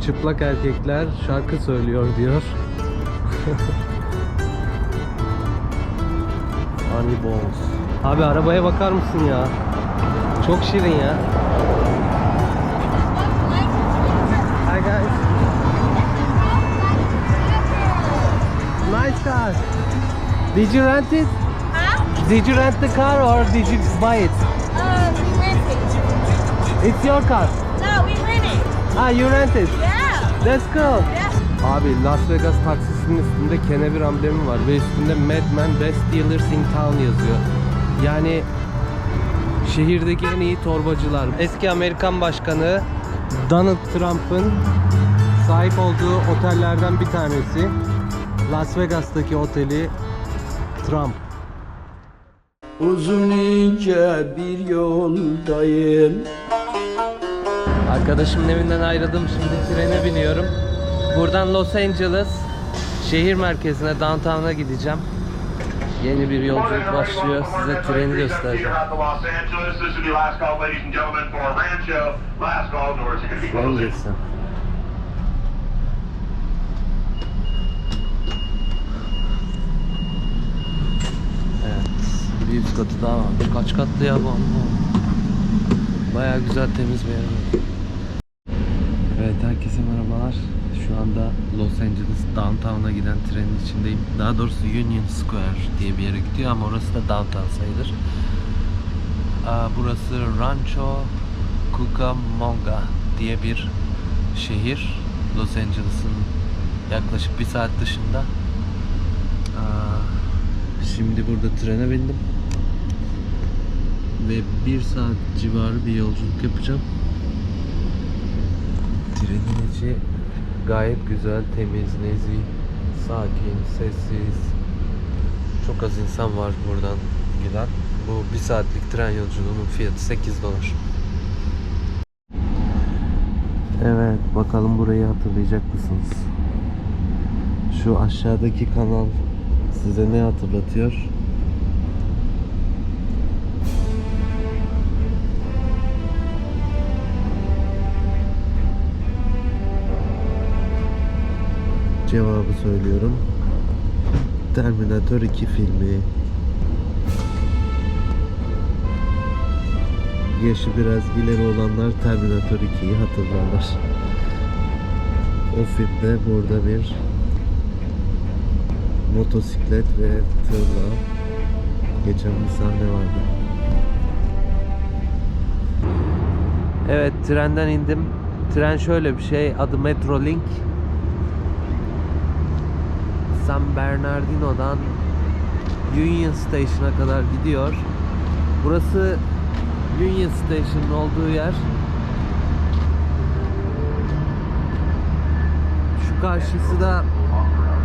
çıplak erkekler şarkı söylüyor diyor. Funny Balls. Abi arabaya bakar mısın ya? Çok şirin ya. Hi guys. Nice car. Did you rent it? Huh? Did you rent the car or did you buy it? Uh, we rented. It's your car. No, we rented. Ah, you rent it. Yeah. Cool. Yeah. Abi Las Vegas taksisinin üstünde kenevir amblemi var ve üstünde Madman Best Dealers in Town yazıyor. Yani şehirdeki en iyi torbacılar. Eski Amerikan Başkanı Donald Trump'ın sahip olduğu otellerden bir tanesi. Las Vegas'taki oteli Trump. Uzun ince bir yoldayım Arkadaşımın evinden ayrıldım. Şimdi trene biniyorum. Buradan Los Angeles şehir merkezine, downtown'a gideceğim. Yeni bir yolculuk başlıyor. Size treni göstereceğim. Bilirsin. Evet. Bir üst katı daha var. Kaç katlı ya bu amma? Baya güzel temiz bir yer. Evet herkese merhabalar. Şu anda Los Angeles downtown'a giden trenin içindeyim. Daha doğrusu Union Square diye bir yere gidiyor ama orası da downtown sayılır. Burası Rancho Cucamonga diye bir şehir. Los Angeles'ın yaklaşık bir saat dışında. Şimdi burada trene bindim. Ve bir saat civarı bir yolculuk yapacağım. Trenin içi gayet güzel, temiz, nezih, sakin, sessiz. Çok az insan var buradan giden. Bu bir saatlik tren yolculuğunun fiyatı 8 dolar. Evet, bakalım burayı hatırlayacak mısınız? Şu aşağıdaki kanal size ne hatırlatıyor? Cevabı söylüyorum. Terminator 2 filmi. Yaşı biraz ileri olanlar Terminator 2'yi hatırlarlar. O filmde burada bir motosiklet ve tırla geçen bir sahne vardı. Evet trenden indim. Tren şöyle bir şey adı Metrolink. San Bernardino'dan Union Station'a kadar gidiyor. Burası Union Station'ın olduğu yer. Şu karşısı da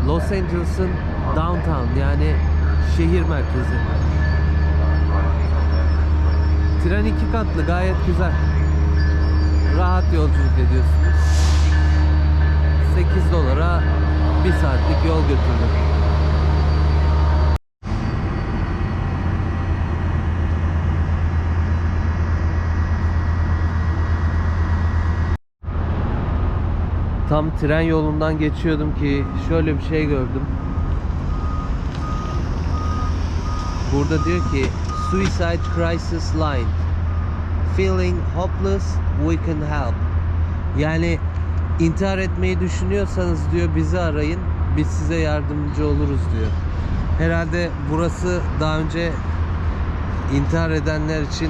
Los Angeles'ın downtown yani şehir merkezi. Tren iki katlı gayet güzel. Rahat yolculuk ediyorsunuz. 8 dolara bir saatlik yol götürdü. Tam tren yolundan geçiyordum ki şöyle bir şey gördüm. Burada diyor ki Suicide Crisis Line Feeling hopeless, we can help. Yani intihar etmeyi düşünüyorsanız diyor bizi arayın. Biz size yardımcı oluruz diyor. Herhalde burası daha önce intihar edenler için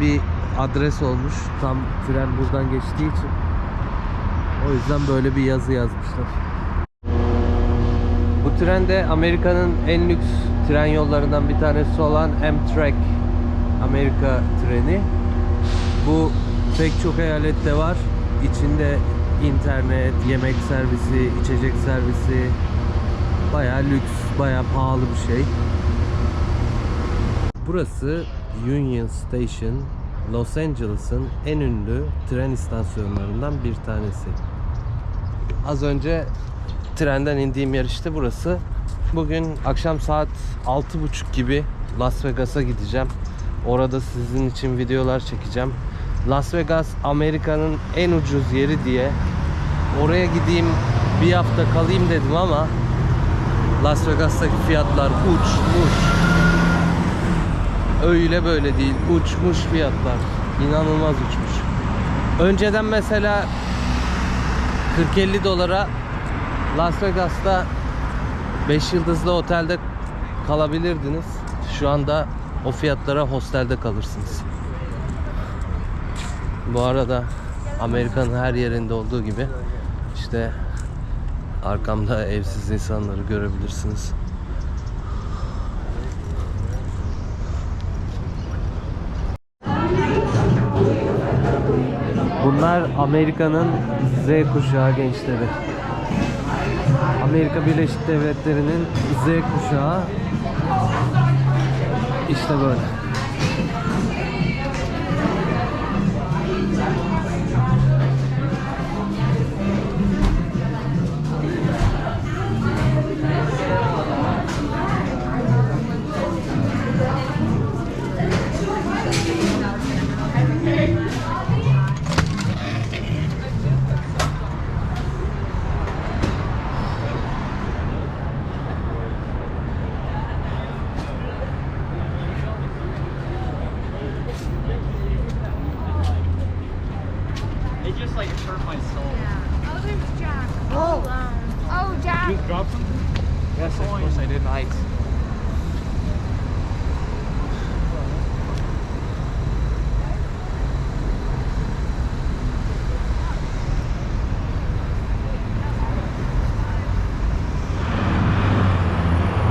bir adres olmuş. Tam tren buradan geçtiği için. O yüzden böyle bir yazı yazmışlar. Bu tren de Amerika'nın en lüks tren yollarından bir tanesi olan Amtrak Amerika treni. Bu pek çok eyalette var. İçinde internet, yemek servisi, içecek servisi bayağı lüks, bayağı pahalı bir şey. Burası Union Station, Los Angeles'ın en ünlü tren istasyonlarından bir tanesi. Az önce trenden indiğim yer işte burası. Bugün akşam saat 6.30 gibi Las Vegas'a gideceğim. Orada sizin için videolar çekeceğim. Las Vegas Amerika'nın en ucuz yeri diye oraya gideyim bir hafta kalayım dedim ama Las Vegas'taki fiyatlar uçmuş. Öyle böyle değil. Uçmuş fiyatlar. İnanılmaz uçmuş. Önceden mesela 40-50 dolara Las Vegas'ta 5 yıldızlı otelde kalabilirdiniz. Şu anda o fiyatlara hostelde kalırsınız. Bu arada Amerika'nın her yerinde olduğu gibi işte arkamda evsiz insanları görebilirsiniz. Bunlar Amerika'nın Z kuşağı gençleri. Amerika Birleşik Devletleri'nin Z kuşağı işte böyle. Oh, there's Jack. Oh, oh, Jack. You dropped something? Yes, of course I did. Nice.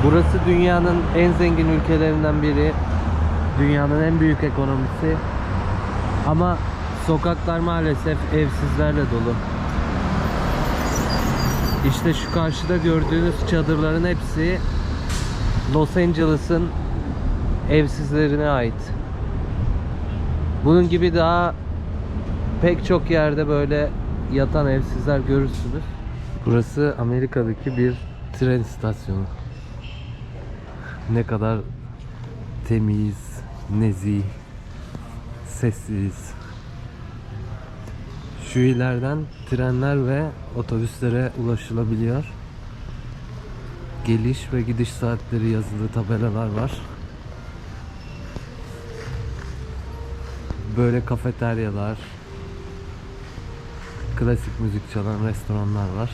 Burası dünyanın en zengin ülkelerinden biri. Dünyanın en büyük ekonomisi. Ama sokaklar maalesef evsizlerle dolu. İşte şu karşıda gördüğünüz çadırların hepsi Los Angeles'ın evsizlerine ait. Bunun gibi daha pek çok yerde böyle yatan evsizler görürsünüz. Burası Amerika'daki bir tren istasyonu. Ne kadar temiz, nezih, sessiz. Şu ilerden trenler ve otobüslere ulaşılabiliyor. Geliş ve gidiş saatleri yazılı tabelalar var. Böyle kafeteryalar, klasik müzik çalan restoranlar var.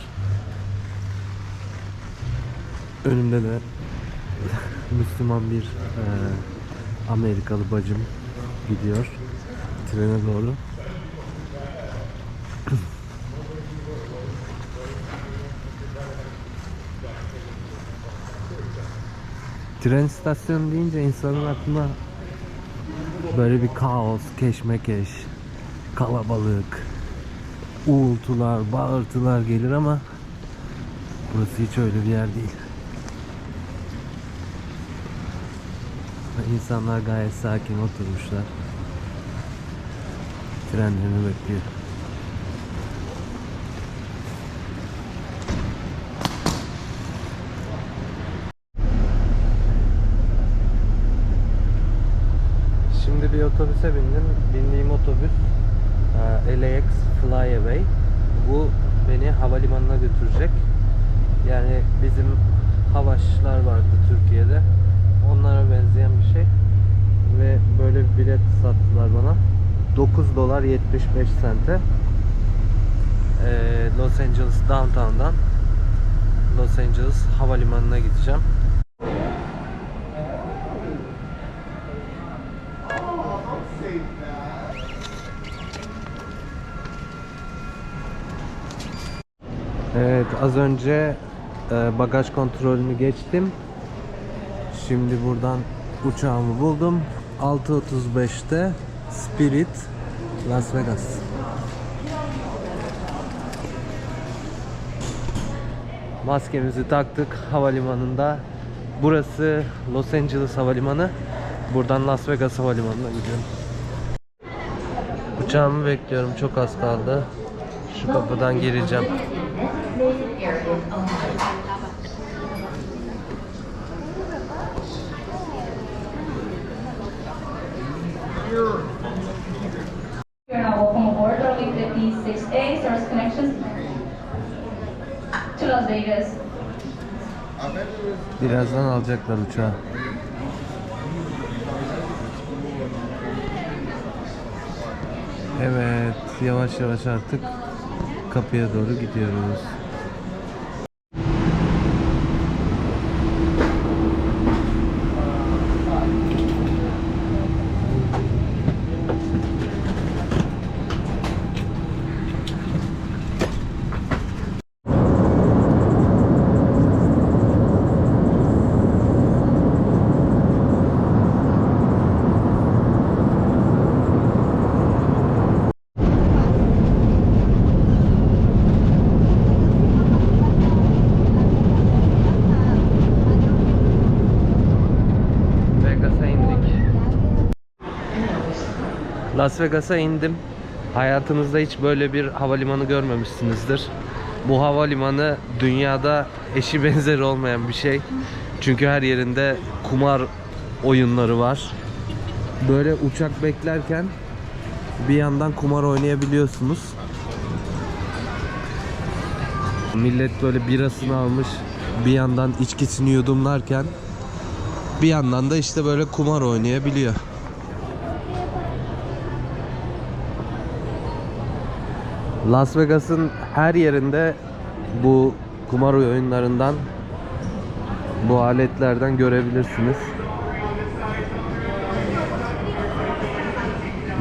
Önümde de Müslüman bir e, Amerikalı bacım gidiyor trene doğru. Tren istasyonu deyince insanın aklına böyle bir kaos, keşmekeş, kalabalık, uğultular, bağırtılar gelir ama burası hiç öyle bir yer değil. İnsanlar gayet sakin oturmuşlar. Trenlerini bekliyor. Şimdi bir otobüse bindim. Bindiğim otobüs e, LAX Flyaway. Bu beni havalimanına götürecek. Yani bizim Havaşlar vardı Türkiye'de. Onlara benzeyen bir şey. Ve böyle bir bilet sattılar bana. 9 dolar 75 sente. Ee, Los Angeles downtown'dan Los Angeles havalimanına gideceğim. Evet az önce e, bagaj kontrolünü geçtim. Şimdi buradan uçağımı buldum. 6.35'te Spirit Las Vegas. Maskemizi taktık havalimanında. Burası Los Angeles Havalimanı. Buradan Las Vegas Havalimanı'na gidiyorum. Uçağımı bekliyorum. Çok az kaldı. Şu kapıdan gireceğim. 6A, service connection to Las Vegas. Birazdan alacaklar uçağı. Evet, yavaş yavaş artık kapıya doğru gidiyoruz. Vegas'a indik. Las Vegas'a indim. Hayatınızda hiç böyle bir havalimanı görmemişsinizdir. Bu havalimanı dünyada eşi benzeri olmayan bir şey. Çünkü her yerinde kumar oyunları var. Böyle uçak beklerken bir yandan kumar oynayabiliyorsunuz. Millet böyle birasını almış bir yandan içkisini yudumlarken bir yandan da işte böyle kumar oynayabiliyor. Las Vegas'ın her yerinde bu kumar oyunlarından bu aletlerden görebilirsiniz.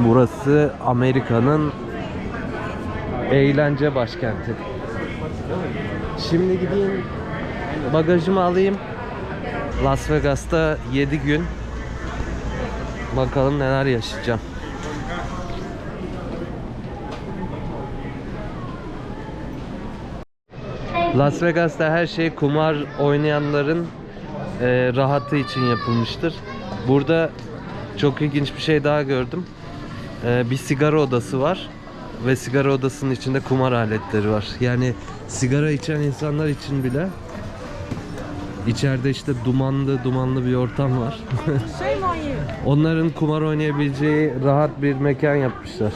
Burası Amerika'nın eğlence başkenti. Şimdi gideyim bagajımı alayım. Las Vegas'ta 7 gün bakalım neler yaşayacağım. Las Vegas'ta her şey kumar oynayanların e, rahatı için yapılmıştır. Burada çok ilginç bir şey daha gördüm. E, bir sigara odası var ve sigara odasının içinde kumar aletleri var. Yani sigara içen insanlar için bile içeride işte dumanlı dumanlı bir ortam var. Onların kumar oynayabileceği rahat bir mekan yapmışlar.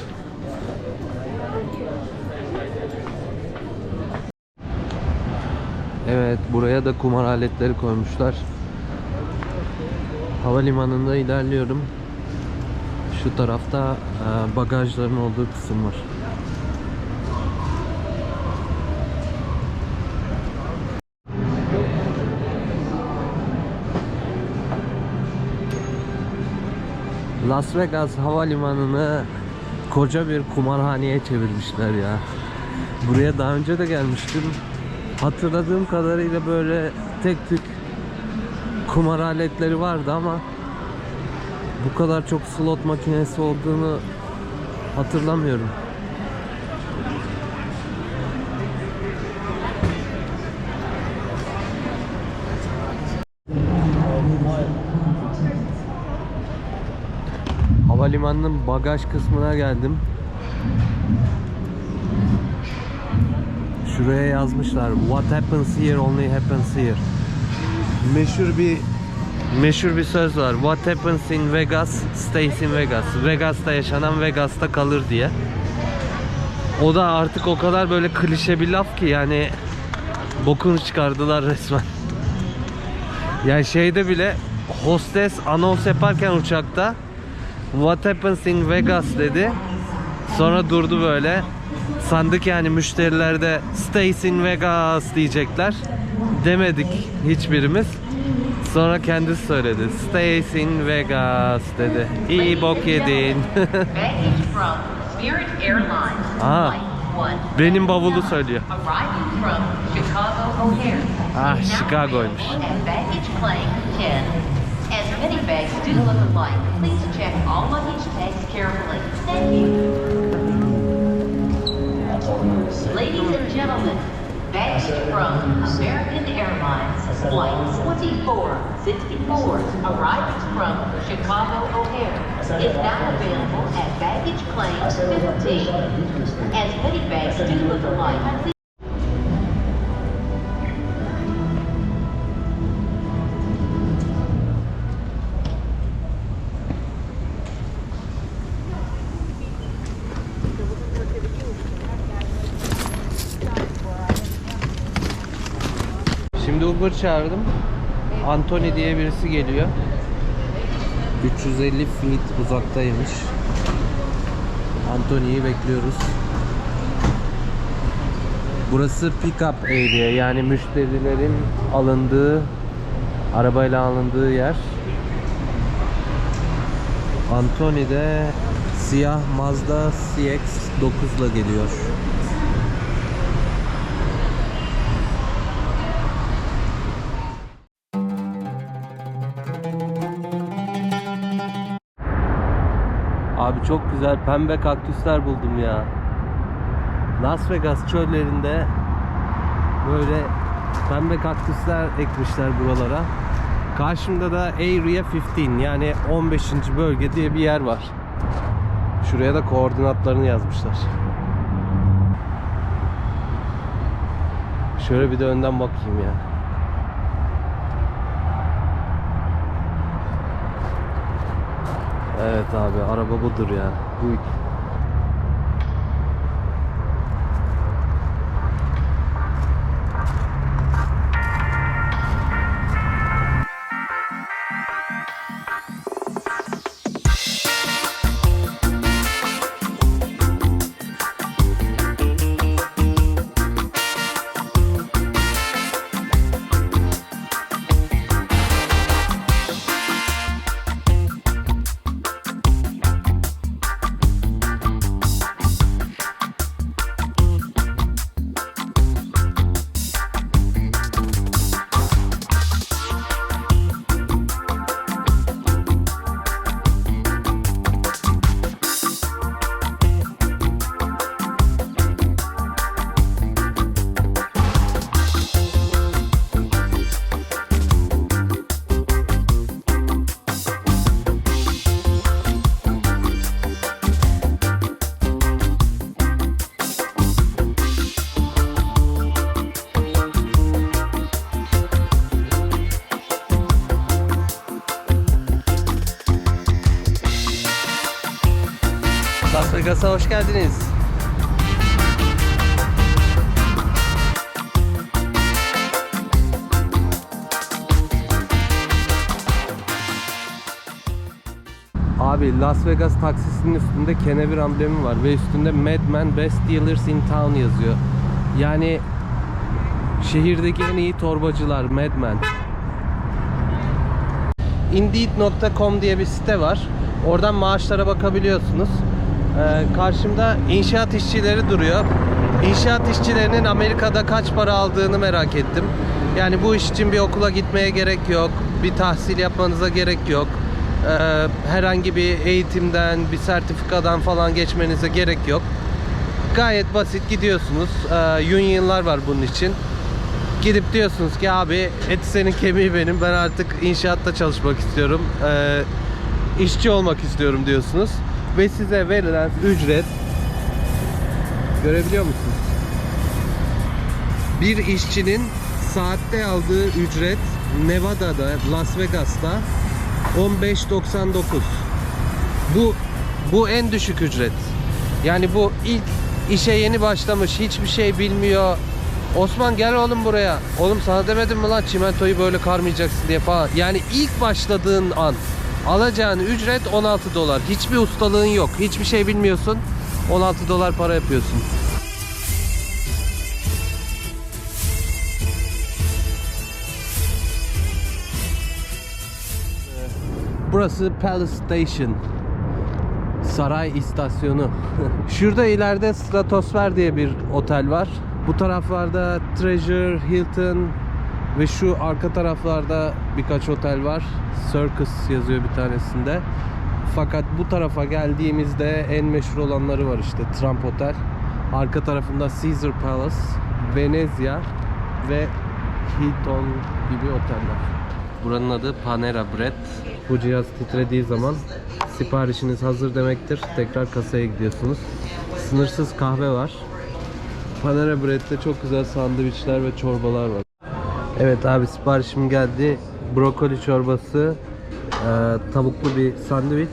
Evet, buraya da kumar aletleri koymuşlar. Havalimanında ilerliyorum. Şu tarafta e, bagajların olduğu kısım var. Las Vegas havalimanını koca bir kumarhaneye çevirmişler ya. Buraya daha önce de gelmiştim. Hatırladığım kadarıyla böyle tek tük kumar aletleri vardı ama bu kadar çok slot makinesi olduğunu hatırlamıyorum. Havalimanının bagaj kısmına geldim. Şuraya yazmışlar. What happens here only happens here. Meşhur bir meşhur bir söz var. What happens in Vegas stays in Vegas. Vegas'ta yaşanan Vegas'ta kalır diye. O da artık o kadar böyle klişe bir laf ki yani bokunu çıkardılar resmen. Yani şeyde bile hostes anons yaparken uçakta What happens in Vegas dedi. Sonra durdu böyle. Sandık yani müşteriler de Stays in Vegas diyecekler. Demedik hiçbirimiz. Sonra kendisi söyledi. Stays in Vegas dedi. İyi bok yedin. Aa, Flight benim bavulu söylüyor. 1, Arriving from Chicago O'Hare. Ah, Chicago'ymuş. available At baggage claim 10. As many bags do look alike, please check all luggage tags carefully. Thank you. Gentlemen, baggage from American Airlines Flight 2464 arriving from Chicago O'Hare is now available at baggage claim 15. As many bags do look alike, Uber çağırdım. Anthony diye birisi geliyor. 350 feet uzaktaymış. Anthony'yi bekliyoruz. Burası pick-up area yani müşterilerin alındığı arabayla alındığı yer. Anthony de siyah Mazda CX-9 ile geliyor. Çok güzel pembe kaktüsler buldum ya. Las Vegas çöllerinde böyle pembe kaktüsler ekmişler buralara. Karşımda da Area 15 yani 15. bölge diye bir yer var. Şuraya da koordinatlarını yazmışlar. Şöyle bir de önden bakayım ya. Evet abi araba budur ya. Bu Las Vegas taksisinin üstünde kenevir amblemi var ve üstünde Madman Best Dealers in Town yazıyor. Yani şehirdeki en iyi torbacılar Madman. Indeed.com diye bir site var. Oradan maaşlara bakabiliyorsunuz. Ee, karşımda inşaat işçileri duruyor. İnşaat işçilerinin Amerika'da kaç para aldığını merak ettim. Yani bu iş için bir okula gitmeye gerek yok. Bir tahsil yapmanıza gerek yok. Ee, herhangi bir eğitimden, bir sertifikadan falan geçmenize gerek yok. Gayet basit gidiyorsunuz. Ee, union'lar var bunun için. Gidip diyorsunuz ki abi eti senin kemiği benim ben artık inşaatta çalışmak istiyorum ee, işçi olmak istiyorum diyorsunuz ve size verilen ücret görebiliyor musunuz? Bir işçinin saatte aldığı ücret Nevada'da Las Vegas'ta 15.99 bu bu en düşük ücret yani bu ilk işe yeni başlamış hiçbir şey bilmiyor Osman gel oğlum buraya. Oğlum sana demedim mi lan çimentoyu böyle karmayacaksın diye falan. Yani ilk başladığın an alacağın ücret 16 dolar. Hiçbir ustalığın yok. Hiçbir şey bilmiyorsun. 16 dolar para yapıyorsun. Burası Palace Station. Saray istasyonu. Şurada ileride Stratosfer diye bir otel var. Bu taraflarda Treasure, Hilton ve şu arka taraflarda birkaç otel var. Circus yazıyor bir tanesinde. Fakat bu tarafa geldiğimizde en meşhur olanları var işte Trump Otel. Arka tarafında Caesar Palace, Venezia ve Hilton gibi oteller. Buranın adı Panera Bread. Bu cihaz titrediği zaman siparişiniz hazır demektir. Tekrar kasaya gidiyorsunuz. Sınırsız kahve var. Panera Bread'de çok güzel sandviçler ve çorbalar var. Evet abi siparişim geldi. Brokoli çorbası, e, tavuklu bir sandviç,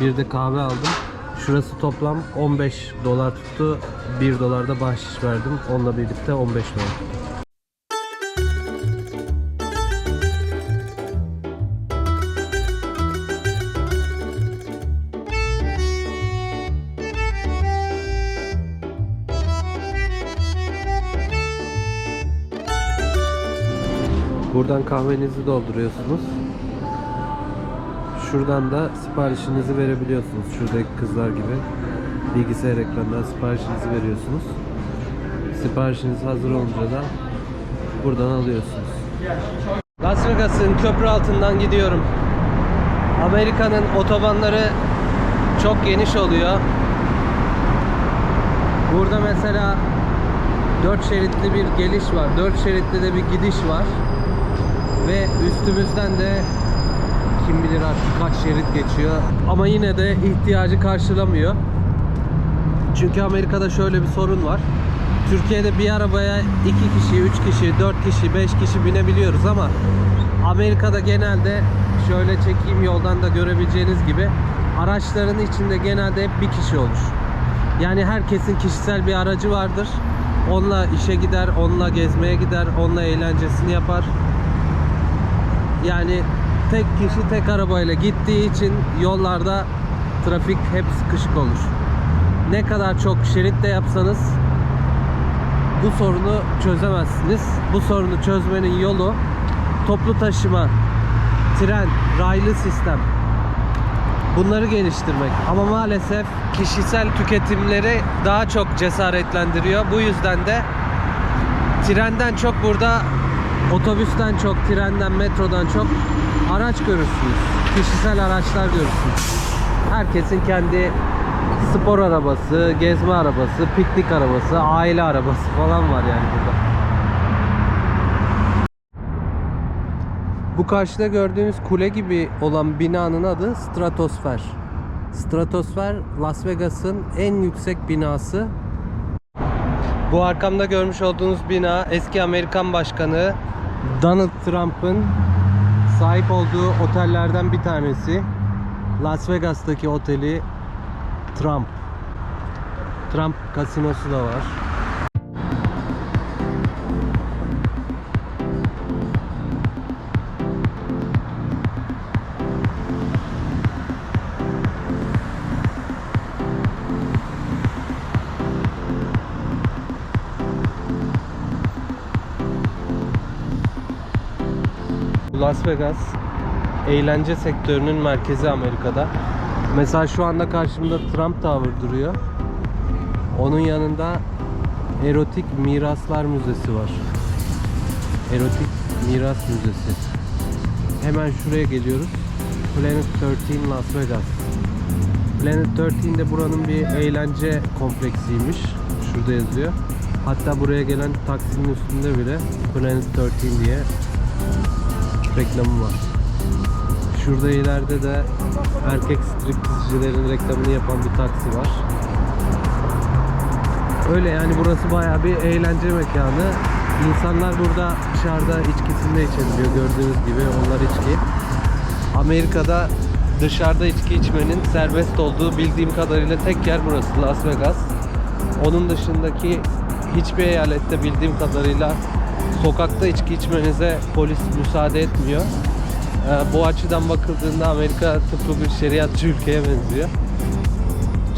bir de kahve aldım. Şurası toplam 15 dolar tuttu. 1 dolar da bahşiş verdim. Onunla birlikte 15 dolar. Buradan kahvenizi dolduruyorsunuz. Şuradan da siparişinizi verebiliyorsunuz. Şuradaki kızlar gibi bilgisayar ekranından siparişinizi veriyorsunuz. Siparişiniz hazır olunca da buradan alıyorsunuz. Las Vegas'ın köprü altından gidiyorum. Amerika'nın otobanları çok geniş oluyor. Burada mesela 4 şeritli bir geliş var. 4 şeritli de bir gidiş var. Ve üstümüzden de kim bilir artık kaç şerit geçiyor. Ama yine de ihtiyacı karşılamıyor. Çünkü Amerika'da şöyle bir sorun var. Türkiye'de bir arabaya 2 kişi, 3 kişi, 4 kişi, 5 kişi binebiliyoruz ama Amerika'da genelde şöyle çekeyim yoldan da görebileceğiniz gibi araçların içinde genelde hep bir kişi olur. Yani herkesin kişisel bir aracı vardır. Onunla işe gider, onunla gezmeye gider, onunla eğlencesini yapar. Yani tek kişi tek arabayla gittiği için yollarda trafik hep sıkışık olur. Ne kadar çok şerit de yapsanız bu sorunu çözemezsiniz. Bu sorunu çözmenin yolu toplu taşıma, tren, raylı sistem bunları geliştirmek. Ama maalesef kişisel tüketimleri daha çok cesaretlendiriyor. Bu yüzden de trenden çok burada otobüsten çok, trenden, metrodan çok araç görürsünüz. Kişisel araçlar görürsünüz. Herkesin kendi spor arabası, gezme arabası, piknik arabası, aile arabası falan var yani burada. Bu karşıda gördüğünüz kule gibi olan binanın adı Stratosfer. Stratosfer Las Vegas'ın en yüksek binası. Bu arkamda görmüş olduğunuz bina eski Amerikan Başkanı Donald Trump'ın sahip olduğu otellerden bir tanesi. Las Vegas'taki oteli Trump. Trump kasinosu da var. Las Vegas eğlence sektörünün merkezi Amerika'da. Mesela şu anda karşımda Trump Tower duruyor. Onun yanında Erotik Miraslar Müzesi var. Erotik Miras Müzesi. Hemen şuraya geliyoruz. Planet 13 Las Vegas. Planet 13 de buranın bir eğlence kompleksiymiş. Şurada yazıyor. Hatta buraya gelen taksinin üstünde bile Planet 13 diye reklamı var. Şurada ileride de erkek striptizcilerin reklamını yapan bir taksi var. Öyle yani burası bayağı bir eğlence mekanı. İnsanlar burada dışarıda içkisini de içebiliyor gördüğünüz gibi onlar içki. Amerika'da dışarıda içki içmenin serbest olduğu bildiğim kadarıyla tek yer burası Las Vegas. Onun dışındaki hiçbir eyalette bildiğim kadarıyla sokakta içki içmenize polis müsaade etmiyor. Ee, bu açıdan bakıldığında Amerika tıpkı bir şeriatçı ülkeye benziyor.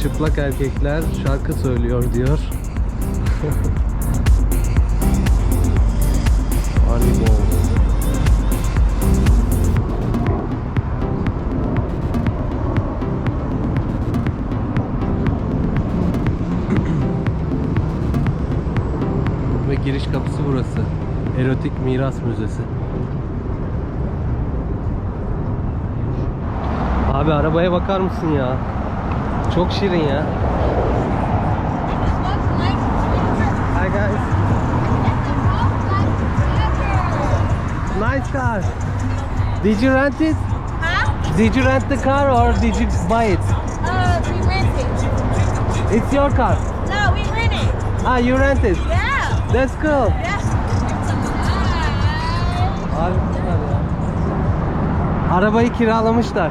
Çıplak erkekler şarkı söylüyor diyor. Haribo. Giriş kapısı burası. Erotik Miras Müzesi. Abi arabaya bakar mısın ya? Çok şirin ya. Hi guys. Nice car. Did you rent it? Huh? Did you rent the car or did you buy it? Uh, we rented. It's your car. No, we rented. Ah, you rented. Yeah. That's cool. Yeah. Harikasınlar ya. Arabayı kiralamışlar.